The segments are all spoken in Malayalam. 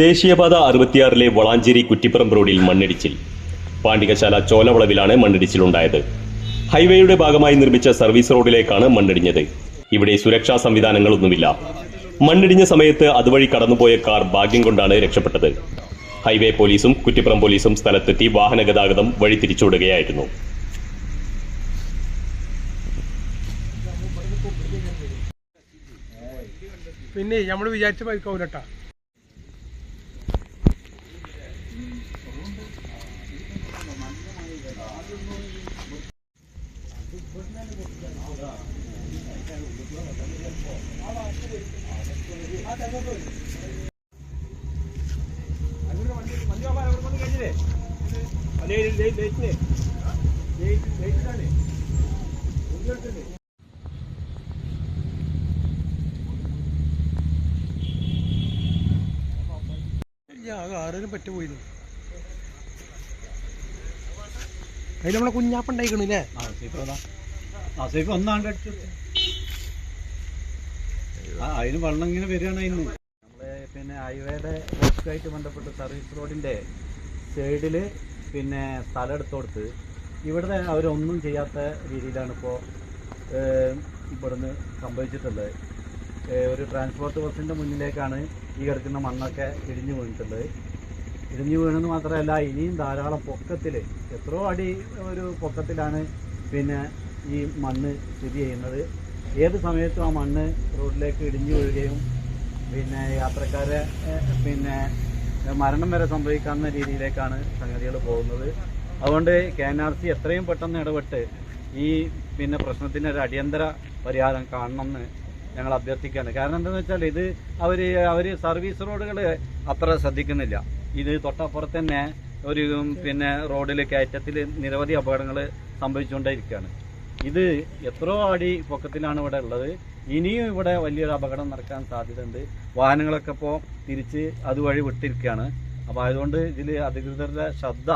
ദേശീയപാത അറുപത്തിയാറിലെ വളാഞ്ചേരി കുറ്റിപ്പുറം റോഡിൽ മണ്ണിടിച്ചിൽ. പാണ്ടികശാല ചോലവളവിലാണ് മണ്ണിടിച്ചിലുണ്ടായത്. ഹൈവേയുടെ ഭാഗമായി നിർമ്മിച്ച സർവീസ് റോഡിലേക്കാണ് മണ്ണിടിഞ്ഞത്. ഇവിടെ സുരക്ഷാ സംവിധാനങ്ങളൊന്നുമില്ല. മണ്ണിടിഞ്ഞ സമയത്ത് അതുവഴി കടന്നുപോയ കാർ ഭാഗ്യം കൊണ്ടാണ് രക്ഷപ്പെട്ടത്. ഹൈവേ പോലീസും കുറ്റിപ്പുറം പോലീസും സ്ഥലത്തെത്തി വാഹന ഗതാഗതം വഴി തിരിച്ചുവിടുകയായിരുന്നു പിന്നെ നമ്മൾ വിചാരിച്ച പരിക്കാവൂലട്ടാ ആരും പറ്റു പോയിരുന്നു അതിൽ നമ്മളെ കുഞ്ഞാപ്പ ഉണ്ടായിക്കണില്ലേ ആസേഫ് ഒന്നാണ്ട് അതിന് വെള്ളം ഇങ്ങനെ വരികയാണ് അതിന്. നമ്മളെ പിന്നെ ഹൈവേയുടെ വർക്കുമായിട്ട് ബന്ധപ്പെട്ട് സർവീസ് റോഡിന്റെ സൈഡിൽ പിന്നെ സ്ഥലം എടുത്തോടുത്ത് ഇവിടുന്ന് അവരൊന്നും ചെയ്യാത്ത രീതിയിലാണ് ഇപ്പോൾ ഇവിടുന്ന് സംഭവിച്ചിട്ടുള്ളത്. ഒരു ട്രാൻസ്പോർട്ട് ബസ്സിന്റെ മുന്നിലേക്കാണ് ഈ കിടക്കുന്ന മണ്ണൊക്കെ ഇടിഞ്ഞു വീണിട്ടുള്ളത്. ഇടിഞ്ഞു വീണെന്ന് മാത്രമല്ല ഇനിയും ധാരാളം പൊക്കത്തിൽ എത്രയോ അടി ഒരു പൊക്കത്തിലാണ് പിന്നെ ഈ മണ്ണ് സ്ഥിതി ചെയ്യുന്നത്. ഏത് സമയത്തും ആ മണ്ണ് റോഡിലേക്ക് ഇടിഞ്ഞു വീഴുകയും പിന്നെ യാത്രക്കാരെ പിന്നെ മരണം വരെ സംഭവിക്കാവുന്ന രീതിയിലേക്കാണ് സംഗതികൾ പോകുന്നത്. അതുകൊണ്ട് കെ എത്രയും പെട്ടെന്ന് ഇടപെട്ട് ഈ പിന്നെ പ്രശ്നത്തിന് ഒരു അടിയന്തര പരിഹാരം കാണണമെന്ന് ഞങ്ങൾ അഭ്യർത്ഥിക്കുകയാണ്. കാരണം എന്താണെന്ന് വെച്ചാൽ ഇത് അവർ അവർ സർവീസ് റോഡുകൾ അത്ര ശ്രദ്ധിക്കുന്നില്ല. ഇത് തൊട്ടപ്പുറത്ത് തന്നെ ഒരു പിന്നെ റോഡിൽ കയറ്റത്തിൽ നിരവധി അപകടങ്ങൾ സംഭവിച്ചുകൊണ്ടേയിരിക്കുകയാണ്. ഇത് എത്രയോ അടി പൊക്കത്തിലാണ് ഇവിടെ ഉള്ളത്. ഇനിയും ഇവിടെ വലിയൊരു അപകടം നടക്കാൻ സാധ്യതയുണ്ട്. വാഹനങ്ങളൊക്കെ ഇപ്പോൾ തിരിച്ച് അതുവഴി വിട്ടിരിക്കുകയാണ്. അപ്പോൾ അതുകൊണ്ട് ഇതിൽ അധികൃതരുടെ ശ്രദ്ധ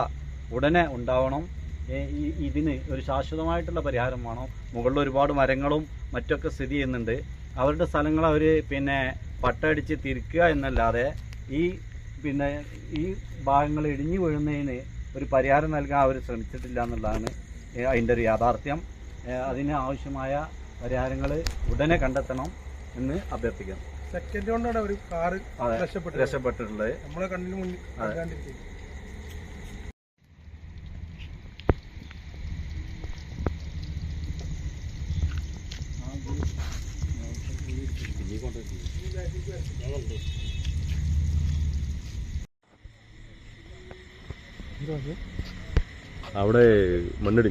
ഉടനെ ഉണ്ടാവണം. ഇതിന് ഒരു ശാശ്വതമായിട്ടുള്ള പരിഹാരം വേണം. മുകളിൽ ഒരുപാട് മരങ്ങളും മറ്റൊക്കെ സ്ഥിതി ചെയ്യുന്നുണ്ട്. അവരുടെ സ്ഥലങ്ങൾ അവർ പിന്നെ പട്ടടിച്ച് തിരിക്കുക എന്നല്ലാതെ ഈ പിന്നെ ഈ ഭാഗങ്ങൾ ഇടിഞ്ഞു വീഴുന്നതിന് ഒരു പരിഹാരം നൽകാൻ അവർ ശ്രമിച്ചിട്ടില്ല എന്നുള്ളതാണ് അതിന്റെ ഒരു യാഥാർത്ഥ്യം. അതിന് ആവശ്യമായ പരിഹാരങ്ങൾ ഉടനെ കണ്ടെത്തണം എന്ന് അഭ്യർത്ഥിക്കുന്നു. സെക്കൻഡ് കൊണ്ടാണ് ഒരു കാറ് രക്ഷപ്പെട്ടിട്ടുള്ളത്. നമ്മളെ കണ്ണിന് മുന്നിൽ അവിടെ മണ്ണിടി